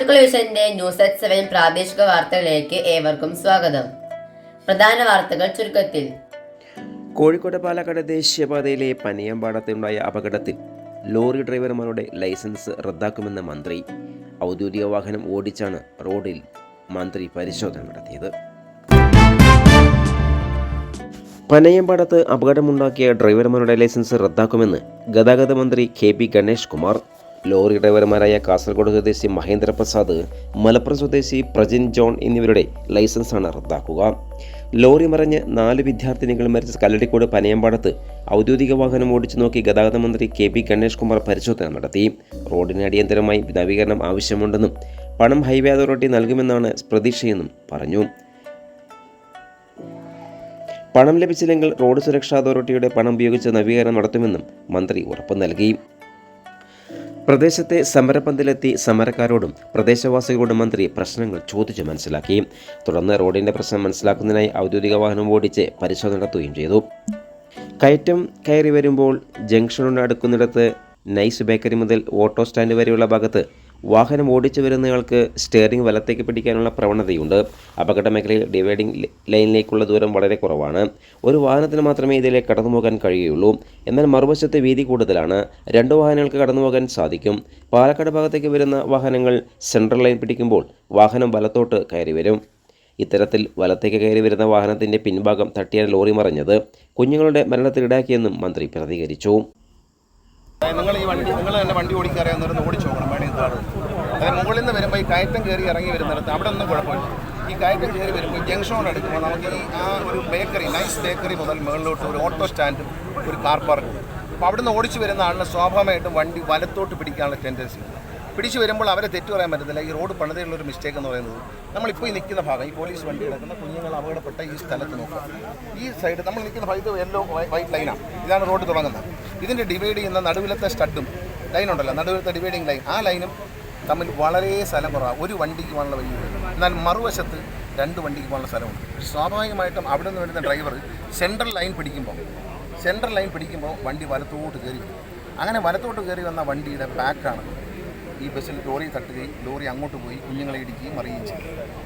Article news at seven പ്രാദേശിക വാർത്തകളിലേക്ക് ഏവർക്കും സ്വാഗതം. പ്രധാന വാർത്തകൾ ചുരുക്കത്തിൽ. കോഴിക്കോട് പാലക്കാട് ദേശീയപാതയിലെ പനിയമ്പാടത്തുണ്ടായ അപകടത്തിൽ ലോറി ഡ്രൈവർമാരുടെ ലൈസൻസ് റദ്ദാക്കുമെന്ന മന്ത്രി. ഔദ്യോഗിക വാഹനം ഓടിച്ചാണ് റോഡിൽ മന്ത്രി പരിശോധന നടത്തിയത്. പനയമ്പാടത്ത് അപകടമുണ്ടാക്കിയ ഡ്രൈവർമാരുടെ ലൈസൻസ് റദ്ദാക്കുമെന്ന് ഗതാഗത മന്ത്രി K P Ganesh Kumar lorry ഡ്രൈവർമാരായ Kasaragod സ്വദേശി മഹേന്ദ്രപ്രസാദ് മലപ്പുറം സ്വദേശി പ്രജിൻ ജോൺ എന്നിവരുടെ ലൈസൻസാണ് റദ്ദാക്കുക. ലോറി മറിഞ്ഞ് നാല് വിദ്യാർത്ഥിനികൾ മരിച്ച കല്ലടിക്കോട് പനയമ്പാടത്ത് ഔദ്യോഗിക വാഹനം ഓടിച്ചു നോക്കി ഗതാഗത മന്ത്രി കെ പി ഗണേഷ് കുമാർ പരിശോധന നടത്തി. റോഡിന് അടിയന്തരമായി നവീകരണം ആവശ്യമുണ്ടെന്നും പണം ഹൈവേ അതോറിറ്റി നൽകുമെന്നാണ് പ്രതീക്ഷയെന്നും പറഞ്ഞു. പണം ലഭിച്ചില്ലെങ്കിൽ റോഡ് സുരക്ഷാ അതോറിറ്റിയുടെ പണം ഉപയോഗിച്ച് നവീകരണം നടത്തുമെന്നും മന്ത്രി ഉറപ്പു നൽകി. പ്രദേശത്തെ സമരപന്തലെത്തി സമരക്കാരോടും പ്രദേശവാസികളോടും മന്ത്രി പ്രശ്നങ്ങൾ ചോദിച്ചു മനസ്സിലാക്കി. തുടർന്ന് റോഡിന്റെ പ്രശ്നം മനസ്സിലാക്കുന്നതിനായി ഔദ്യോഗിക വാഹനം ഓടിച്ച് പരിശോധന നടത്തുകയും ചെയ്തു. കയറ്റം കയറി വരുമ്പോൾ ജംഗ്ഷനോട് അടുക്കുന്നിടത്ത് നൈസ് ബേക്കറി മുതൽ ഓട്ടോ സ്റ്റാൻഡ് വരെയുള്ള ഭാഗത്ത് വാഹനം ഓടിച്ചു വരുന്നയാൾക്ക് സ്റ്റിയറിംഗ് വലത്തേക്ക് പിടിക്കാനുള്ള പ്രവണതയുണ്ട്. അപകട മേഖലയിൽ ഡിവൈഡിംഗ് ലൈനിലേക്കുള്ള ദൂരം വളരെ കുറവാണ്. ഒരു വാഹനത്തിന് മാത്രമേ ഇതിലേക്ക് കടന്നു പോകാൻ കഴിയുള്ളൂ. എന്നാൽ മറുവശത്ത് വീതി കൂടുതലാണ്. രണ്ട് വാഹനങ്ങൾക്ക് കടന്നു പോകാൻ സാധിക്കും. പാലക്കാട് ഭാഗത്തേക്ക് വരുന്ന വാഹനങ്ങൾ സെൻട്രൽ ലൈൻ പിടിക്കുമ്പോൾ വാഹനം വലത്തോട്ട് കയറി വരും. ഇത്തരത്തിൽ വലത്തേക്ക് കയറി വരുന്ന വാഹനത്തിന്റെ പിൻഭാഗം തട്ടിയാണ് ലോറി മറിഞ്ഞത് കുഞ്ഞുങ്ങളുടെ മരണത്തിനിടയാക്കിയെന്നും മന്ത്രി പ്രതികരിച്ചു. നിങ്ങൾ ഈ വണ്ടി നിങ്ങൾ തന്നെ വണ്ടി ഓടിക്കാറിയാവുന്നവരൊന്ന് ഓടിച്ചു നോക്കണം. അതായത് മുകളിൽ നിന്ന് വരുമ്പോൾ ഈ കയറ്റം കയറി ഇറങ്ങി വരുന്നിടത്ത് അവിടെ ഒന്നും കുഴപ്പമില്ല. ഈ കയറ്റം കയറി വരുമ്പോൾ ജംഗ്ഷനോട് അടുക്കുമ്പോൾ നമുക്ക് ഈ ആ ഒരു ബേക്കറി നൈസ് ബേക്കറി മുതൽ മുകളിലോട്ട് ഒരു ഓട്ടോ സ്റ്റാൻഡും ഒരു കാർ പാർക്കും അപ്പോൾ അവിടെ നിന്ന് ഓടിച്ചു വരുന്ന ആളിന് സ്വാഭാവികമായിട്ടും വണ്ടി വലത്തോട്ട് പിടിക്കാനുള്ള ടെൻഡൻസി പിടിച്ചു വരുമ്പോൾ അവരെ തെറ്റു പറയാൻ പറ്റത്തില്ല. ഈ റോഡ് പണിതയുള്ള ഒരു മിസ്റ്റേക്ക് എന്ന് പറയുന്നത് നമ്മളിപ്പോൾ ഈ നിൽക്കുന്ന ഭാഗം ഈ പോലീസ് വണ്ടി കിടക്കുന്ന കുഞ്ഞുങ്ങൾ അപകടപ്പെട്ട ഈ സ്ഥലത്ത് നോക്കുക. ഈ സൈഡ് നമ്മൾ നിൽക്കുന്ന ഭാഗത്ത് യെല്ലോ വൈറ്റ് ലൈനാണ് ഇതാണ് റോഡ് തുടങ്ങുന്നത്. ഇതിന്റെ ഡിവൈഡ് ചെയ്യുന്ന നടുവിലത്തെ സ്റ്റഡും ലൈൻ ഉണ്ടല്ലോ നടുവിലത്തെ ഡിവൈഡിങ് ലൈൻ ആ ലൈനും തമ്മിൽ വളരെ സ്ഥലം കുറവാണ് ഒരു വണ്ടിക്ക് പോകാനുള്ള വഴി എന്നാൽ മറുവശത്ത് രണ്ട് വണ്ടിക്ക് പോകാനുള്ള സ്ഥലമുണ്ട്. സ്വാഭാവികമായിട്ടും അവിടെ നിന്ന് വരുന്ന ഡ്രൈവർ സെൻട്രൽ ലൈൻ പിടിക്കുമ്പോൾ സെൻട്രൽ ലൈൻ പിടിക്കുമ്പോൾ വണ്ടി വലത്തോട്ട് കയറി വരും. അങ്ങനെ വലത്തോട്ട് കയറി വന്ന വണ്ടിയുടെ ബാക്കാണ് ഈ ബസ്സിൽ ലോറി തട്ടുകയും ലോറി അങ്ങോട്ട് പോയി കുഞ്ഞുങ്ങളെ ഇടിക്കുകയും മറിയുകയും ചെയ്യും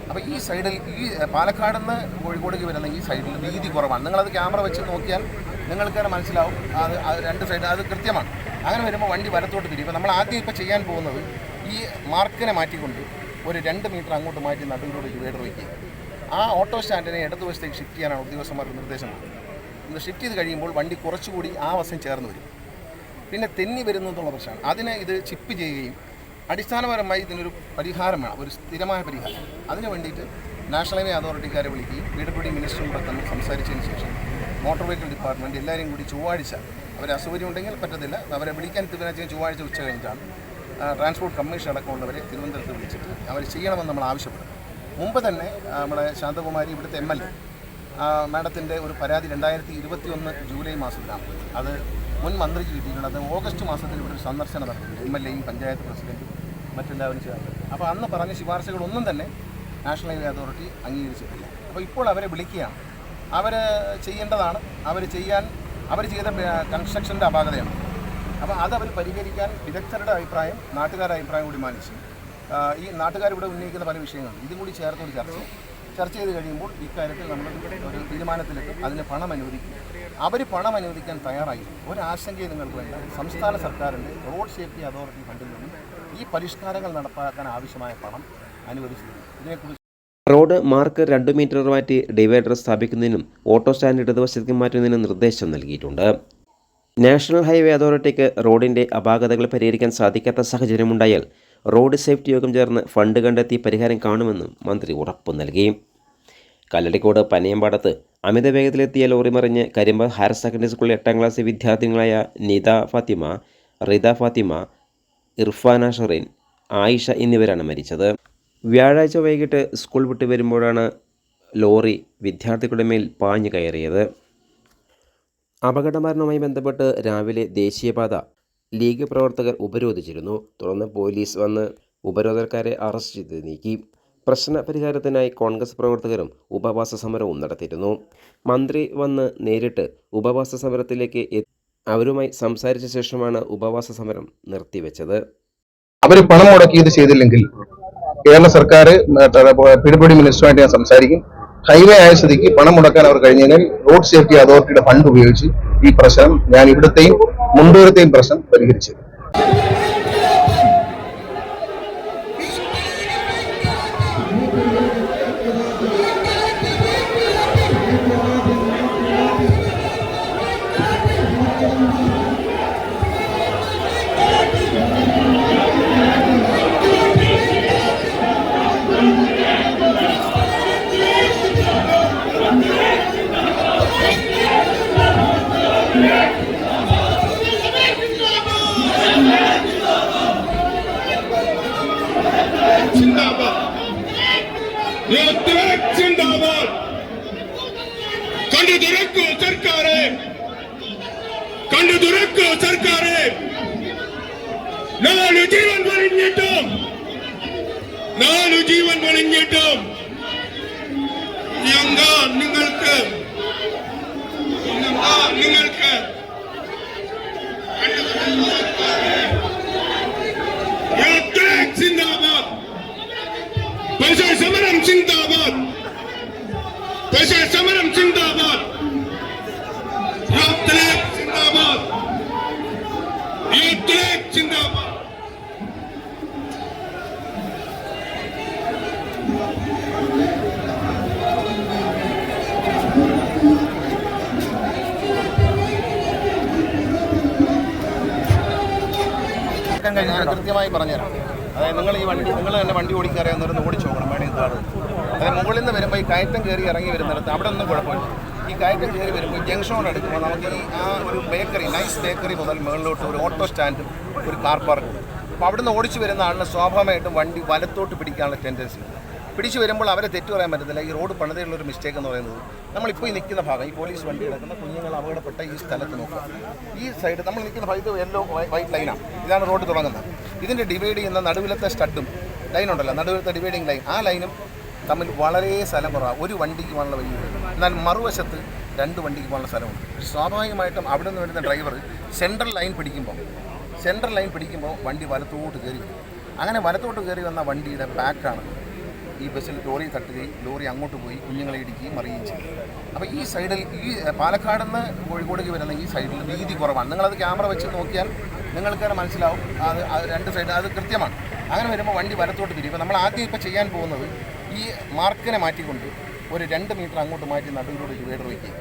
അപ്പോൾ ഈ സൈഡിൽ ഈ പാലക്കാട് നിന്ന് കോഴിക്കോടേക്ക് വരുന്ന ഈ സൈഡിൽ വീതി കുറവാണ്. നിങ്ങളത് ക്യാമറ വെച്ച് നോക്കിയാൽ നിങ്ങൾക്ക് തന്നെ മനസ്സിലാവും. അത് രണ്ട് സൈഡ് അത് കൃത്യമാണ്. അങ്ങനെ വരുമ്പോൾ വണ്ടി വലത്തോട്ട് തിരിയും. ഇപ്പോൾ നമ്മൾ ആദ്യം ഇപ്പോൾ ചെയ്യാൻ പോകുന്നത് ഈ മാർക്കിനെ മാറ്റിക്കൊണ്ട് ഒരു രണ്ട് മീറ്റർ അങ്ങോട്ട് മാറ്റി നടുവിലൂടെ ഡിവൈഡർ വയ്ക്കുക. ആ ഓട്ടോ സ്റ്റാൻഡിനെ ഇടതുവശത്തേക്ക് ഷിഫ്റ്റ് ചെയ്യാനാണ് ഉദ്യോഗസ്ഥന്മാർക്ക് നിർദ്ദേശം. കൊടുക്കുന്നത് ഷിഫ്റ്റ് ചെയ്ത് കഴിയുമ്പോൾ വണ്ടി കുറച്ചുകൂടി ആ വശം ചേർന്ന് വരും. പിന്നെ തെന്നി വരുന്നു എന്നുള്ള പ്രശ്നമാണ്. അതിനെ ഇത് ചിപ്പ് ചെയ്യുകയും അടിസ്ഥാനപരമായി ഇതിനൊരു പരിഹാരം വേണം ഒരു സ്ഥിരമായ പരിഹാരം. അതിനു വേണ്ടിയിട്ട് നാഷണൽ ഹൈവേ അതോറിറ്റിക്കാരെ വിളിക്കുകയും വീടുപടി മിനിസ്റ്ററും പെട്ടെന്ന് സംസാരിച്ചതിന് ശേഷം മോട്ടോർ വെഹിക്കിൾ ഡിപ്പാർട്ട്മെന്റ് എല്ലാവരെയും കൂടി ചൊവ്വാഴ്ച അവർ അസൗകര്യം ഉണ്ടെങ്കിൽ പറ്റത്തില്ല അവരെ വിളിക്കാൻ തിരുവനന്തപുരം ചൊവ്വാഴ്ച ഉച്ച കഴിഞ്ഞിട്ടാണ്. ട്രാൻസ്പോർട്ട് കമ്മീഷൻ അടക്കമുള്ളവരെ തിരുവനന്തപുരത്ത് വിളിച്ചിട്ട് അവർ ചെയ്യണമെന്ന് നമ്മൾ ആവശ്യപ്പെടും മുമ്പ് തന്നെ നമ്മുടെ ശാന്തകുമാരി ഇവിടുത്തെ എം എൽ എ മാഡത്തിന്റെ ഒരു പരാതി രണ്ടായിരത്തി ഇരുപത്തി ഒന്ന് ജൂലൈ മാസത്തിലാണ്. അത് മുൻ മന്ത്രിക്ക് കിട്ടിയിട്ടുണ്ട്. അത് ഓഗസ്റ്റ് മാസത്തിൽ ഇവിടെ ഒരു സന്ദർശനം നടത്തിയിട്ടുണ്ട്. എം എൽ എയും പഞ്ചായത്ത് പ്രസിഡന്റും മറ്റെല്ലാവരും ചേർന്ന്. അപ്പോൾ അന്ന് പറഞ്ഞ ശുപാർശകളൊന്നും തന്നെ നാഷണൽ ഹൈവേ അതോറിറ്റി അംഗീകരിച്ചിട്ടില്ല. അപ്പോൾ ഇപ്പോൾ അവരെ വിളിക്കുകയാണ്. അവർ ചെയ്യേണ്ടതാണ്. അവർ ചെയ്യാൻ അവർ ചെയ്ത കൺസ്ട്രക്ഷന്റെ അപാകതയാണ്. അപ്പോൾ അത് അവർ പരിഹരിക്കാൻ വിദഗ്ധരുടെ അഭിപ്രായം നാട്ടുകാരുടെ അഭിപ്രായം കൂടി മാനിച്ച് ഈ നാട്ടുകാരിവിടെ ഉന്നയിക്കുന്ന പല വിഷയങ്ങളും ഇതും കൂടി ചേർത്തൊരു ചർച്ച. ചർച്ച ചെയ്ത് കഴിയുമ്പോൾ ഇക്കാര്യത്തിൽ നമ്മൾ ഒരു തീരുമാനത്തിലെത്തും അതിന് പണം അനുവദിക്കും. അവർ പണം അനുവദിക്കാൻ തയ്യാറായി. ഒരാശങ്കയും നിങ്ങൾക്ക് വേണ്ട. സംസ്ഥാന സർക്കാരിന്റെ റോഡ് സേഫ്റ്റി അതോറിറ്റി ഫണ്ടിൽ നിന്നും ഈ പരിഷ്കാരങ്ങൾ നടപ്പാക്കാൻ ആവശ്യമായ പണം അനുവദിച്ചിട്ടുണ്ട്. ഇതിനെക്കുറിച്ച് റോഡ് മാർക്ക് രണ്ട് മീറ്റർ മാറ്റി ഡിവൈഡർ സ്ഥാപിക്കുന്നതിനും ഓട്ടോ സ്റ്റാൻഡ് ഇടതുവശത്തേക്ക് മാറ്റുന്നതിനും നിർദ്ദേശം നൽകിയിട്ടുണ്ട്. നാഷണൽ ഹൈവേ അതോറിറ്റിക്ക് റോഡിന്റെ അപാകതകൾ പരിഹരിക്കാൻ സാധിക്കാത്ത സാഹചര്യമുണ്ടായാൽ റോഡ് സേഫ്റ്റി യോഗം ചേർന്ന് ഫണ്ട് കണ്ടെത്തി പരിഹാരം കാണുമെന്നും മന്ത്രി ഉറപ്പു നൽകി. കല്ലടിക്കോട് പനയമ്പാടത്ത് അമിത വേഗത്തിലെത്തിയ ലോറി മറിഞ്ഞ് കരിമ്പ ഹയർ സെക്കൻഡറി സ്കൂളിലെ എട്ടാം ക്ലാസ് വിദ്യാർത്ഥികളായ നിത ഫാത്തിമ റിത ഫാത്തിമ ഇർഫാന ഷെറീൻ ആയിഷ എന്നിവരാണ് മരിച്ചത്. വ്യാഴാഴ്ച വൈകിട്ട് സ്കൂൾ വിട്ട് വരുമ്പോഴാണ് ലോറി വിദ്യാർത്ഥികളുടെ മേൽ പാഞ്ഞു കയറിയത്. അപകടമരണവുമായി ബന്ധപ്പെട്ട് രാവിലെ ദേശീയപാത ലീഗ് പ്രവർത്തകർ ഉപരോധിച്ചിരുന്നു. തുടർന്ന് പോലീസ് വന്ന് ഉപരോധക്കാരെ അറസ്റ്റ് ചെയ്ത് നീക്കി. പ്രശ്ന പരിഹാരത്തിനായി കോൺഗ്രസ് പ്രവർത്തകരും ഉപവാസ സമരവും നടത്തിയിരുന്നു. മന്ത്രി വന്ന് നേരിട്ട് ഉപവാസ സമരത്തിലേക്ക് അവരുമായി സംസാരിച്ച ശേഷമാണ് ഉപവാസ സമരം നിർത്തിവെച്ചത്. അവർ പണം മുടക്കിയത് ചെയ്തില്ലെങ്കിൽ കേരള സർക്കാർ പിടിപൊടി മിനിസ്റ്ററുമായിട്ട് ഞാൻ സംസാരിക്കും. ഹൈവേ ആയ സ്ഥിതിക്ക് പണം മുടക്കാൻ അവർ കഴിഞ്ഞാൽ റോഡ് സേഫ്റ്റി അതോറിറ്റിയുടെ ഫണ്ട് ഉപയോഗിച്ച് ഈ പ്രശ്നം ഞാൻ ഇവിടുത്തെയും മുണ്ടൂരത്തെയും പ്രശ്നം പരിഹരിച്ചു. സിന്ദാബാദ് കണ്ടു തുറക്കൂ സർക്കാരെ കണ്ടു തുറക്കൂ സർക്കാരെ നാലു ജീവൻ വലിഞ്ഞിട്ടും നാലു ജീവൻ വലിഞ്ഞിട്ടും ഞങ്ങ നിങ്ങൾക്ക് ഞങ്ങ നിങ്ങൾക്ക് സിന്ദാബാദ്. പ്രജ സമരം സിന്ദാബാദ്. സിന്ദാബാദ്. സിന്ദാബാദ്. കൃത്യമായി പറഞ്ഞുതരാം. അതായത് നിങ്ങൾ ഈ വണ്ടി നിങ്ങൾ തന്നെ വണ്ടി ഓടിക്കറിയാവുന്നവരൊന്ന് ഓടിച്ചു അതായത് മുകളിൽ നിന്ന് വരുമ്പോൾ ഈ കയറ്റം കയറി ഇറങ്ങി വരുന്നിടത്ത് അവിടെ ഒന്നും കുഴപ്പമില്ല. ഈ കയറ്റം കയറി വരുമ്പോൾ ജംഗ്ഷനോട് അടുക്കുമ്പോൾ നമുക്ക് ഈ ആ ഒരു ബേക്കറി നൈസ് ബേക്കറി മുതൽ മുകളിലോട്ട് ഒരു ഓട്ടോ സ്റ്റാൻഡും ഒരു കാർ പാർക്ക് അപ്പോൾ അവിടുന്ന് ഓടിച്ചു വരുന്ന ആളിന് സ്വാഭാവികമായിട്ടും വണ്ടി വലത്തോട്ട് പിടിക്കാനുള്ള ടെൻഡൻസി ഉണ്ട്. പിടിച്ചു വരുമ്പോൾ അവരെ തെറ്റു പറയാൻ പറ്റത്തില്ല. ഈ റോഡ് പണിതയുള്ള ഒരു മിസ്റ്റേക്ക് എന്ന് പറയുന്നത് നമ്മളിപ്പോൾ ഈ നിൽക്കുന്ന ഭാഗം ഈ പോലീസ് വണ്ടി കിടക്കുന്ന കുഞ്ഞുങ്ങൾ അപകടപ്പെട്ട ഈ സ്ഥലത്ത് നോക്കുക. ഈ സൈഡ് നമ്മൾ നിൽക്കുന്ന ഭാഗത്ത് യെല്ലോ വൈറ്റ് ലൈനാണ് ഇതാണ് റോഡ് തുടങ്ങുന്നത്. ഇതിന്റെ ഡിവൈഡ് ചെയ്യുന്ന നടുവിലത്തെ സ്റ്റഡും ലൈൻ ഉണ്ടല്ലോ നടുവിലത്തെ ഡിവൈഡിങ് ലൈൻ ആ ലൈനും തമ്മിൽ വളരെ സ്ഥലം കുറവാണ് ഒരു വണ്ടിക്ക് പോകാനുള്ള വഴി എന്നാൽ മറുവശത്ത് രണ്ട് വണ്ടിക്ക് പോകാനുള്ള സ്ഥലമുണ്ട്. സ്വാഭാവികമായിട്ടും അവിടെ നിന്ന് വരുന്ന ഡ്രൈവർ സെൻട്രൽ ലൈൻ പിടിക്കുമ്പോൾ സെൻട്രൽ ലൈൻ പിടിക്കുമ്പോൾ വണ്ടി വലത്തോട്ട് കയറി വരും. അങ്ങനെ വലത്തോട്ട് കയറി വന്ന വണ്ടിയുടെ ബാക്കാണ് ഈ ബസ്സിൽ ലോറി തട്ടുകയും ലോറി അങ്ങോട്ട് പോയി കുഞ്ഞുങ്ങളെ ഇടിക്കുകയും മറിയുകയും ചെയ്തു അപ്പോൾ ഈ സൈഡിൽ ഈ പാലക്കാട് നിന്ന് കോഴിക്കോടേക്ക് വരുന്ന ഈ സൈഡിൽ വീതി കുറവാണ്. നിങ്ങളത് ക്യാമറ വെച്ച് നോക്കിയാൽ നിങ്ങൾക്ക് തന്നെ മനസ്സിലാവും. അത് രണ്ട് സൈഡ് അത് കൃത്യമാണ്. അങ്ങനെ വരുമ്പോൾ വണ്ടി വലത്തോട്ട് തിരിയും. നമ്മൾ ആദ്യം ഇപ്പോൾ ചെയ്യാൻ പോകുന്നത് ഈ മാർക്കിനെ മാറ്റിക്കൊണ്ട് ഒരു രണ്ട് മീറ്റർ അങ്ങോട്ട് മാറ്റി നടുവിലൂടെ ഡിവൈഡർ വയ്ക്കുക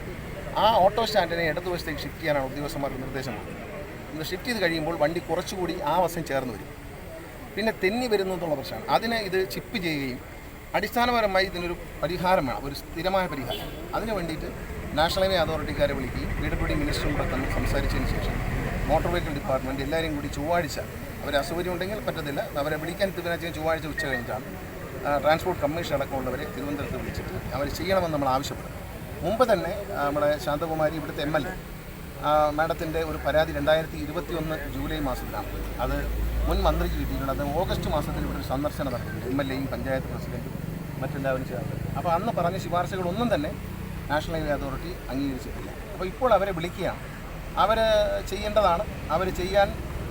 ആ ഓട്ടോ സ്റ്റാൻഡിനെ ഇടതുവശത്തേക്ക് ഷിഫ്റ്റ് ചെയ്യാനാണ് ഉദ്യോഗസ്ഥന്മാർക്ക് നിർദ്ദേശം ഇത് ഷിഫ്റ്റ് ചെയ്ത് കഴിയുമ്പോൾ വണ്ടി കുറച്ചുകൂടി ആ വശം ചേർന്ന് വരും. പിന്നെ തെന്നി വരുന്നു എന്നുള്ള പ്രശ്നമാണ്. അതിനെ ഇത് ചിപ്പ് ചെയ്യുകയും അടിസ്ഥാനപരമായി ഇതിനൊരു പരിഹാരം വേണം ഒരു സ്ഥിരമായ പരിഹാരം. അതിന് വേണ്ടിയിട്ട് നാഷണൽ ഹൈവേ അതോറിറ്റിക്കാരെ വിളിക്കുകയും പി ഡബ്ല്യു ഡി മിനിസ്റ്ററും കൂടെ തന്നെ സംസാരിച്ചതിന് ശേഷം മോട്ടോർ വെഹിക്കിൾ ഡിപ്പാർട്ട്മെന്റ് എല്ലാവരും കൂടി ചൊവ്വാഴ്ച അവരെ അസൗകര്യം ഉണ്ടെങ്കിൽ പറ്റത്തില്ല. അവരെ വിളിക്കാൻ തീരുമാനിച്ചാൽ ചൊവ്വാഴ്ച ഉച്ച കഴിഞ്ഞിട്ടാണ്. ട്രാൻസ്പോർട്ട് കമ്മീഷൻ അടക്കമുള്ളവരെ തിരുവനന്തപുരത്ത് വിളിച്ചിട്ട് അവർ ചെയ്യണമെന്ന് നമ്മൾ ആവശ്യപ്പെടും മുമ്പ് തന്നെ നമ്മുടെ ശാന്തകുമാരി ഇവിടുത്തെ എം എൽ എ മാഡത്തിന്റെ ഒരു പരാതി രണ്ടായിരത്തി ഇരുപത്തി ഒന്ന് ജൂലൈ മാസത്തിലാണ്. അത് മുൻ മന്ത്രിക്ക് കിട്ടിയിട്ടുണ്ട്. അത് ഓഗസ്റ്റ് മാസത്തിൽ ഇവിടെ ഒരു സന്ദർശനം നടത്തിയിട്ടുണ്ട്. എം എൽ എയും പഞ്ചായത്ത് പ്രസിഡന്റും മറ്റെല്ലാവരും ചേർന്ന്. അപ്പോൾ അന്ന് പറഞ്ഞ ശുപാർശകളൊന്നും തന്നെ നാഷണൽ ഹൈവേ അതോറിറ്റി അംഗീകരിച്ചിട്ടില്ല. അപ്പോൾ ഇപ്പോൾ അവരെ വിളിക്കുകയാണ്. അവർ ചെയ്യേണ്ടതാണ്. അവർ ചെയ്യാൻ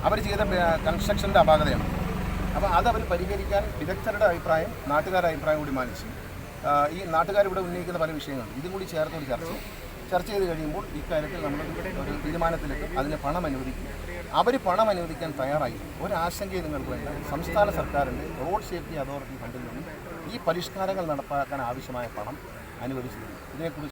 അവർ ചെയ്ത കൺസ്ട്രക്ഷന്റെ അപാകതയാണ്. അപ്പോൾ അത് അവർ പരിഹരിക്കാൻ വിദഗ്ധരുടെ അഭിപ്രായം നാട്ടുകാരുടെ അഭിപ്രായം കൂടി മാനിച്ച്. ഈ ഈ നാട്ടുകാരിവിടെ ഉന്നയിക്കുന്ന പല വിഷയങ്ങളും ഇതും കൂടി ചേർത്ത് ഒരു ചർച്ച ചർച്ച ചെയ്ത് കഴിയുമ്പോൾ ഇക്കാര്യത്തിൽ നമ്മൾ ഒരു തീരുമാനത്തിലേക്ക് അതിന് പണം അനുവദിക്കും. അവർ പണം അനുവദിക്കാൻ തയ്യാറായി. ഒരാശങ്കയും നിങ്ങൾക്ക് വേണ്ട. സംസ്ഥാന സർക്കാരിന്റെ റോഡ് സേഫ്റ്റി അതോറിറ്റി ഫണ്ടിൽ നിന്നും ഈ പരിഷ്കാരങ്ങൾ നടപ്പാക്കാൻ ആവശ്യമായ പണം അനുവദിച്ചിരുന്നു. ഇതിനെക്കുറിച്ച്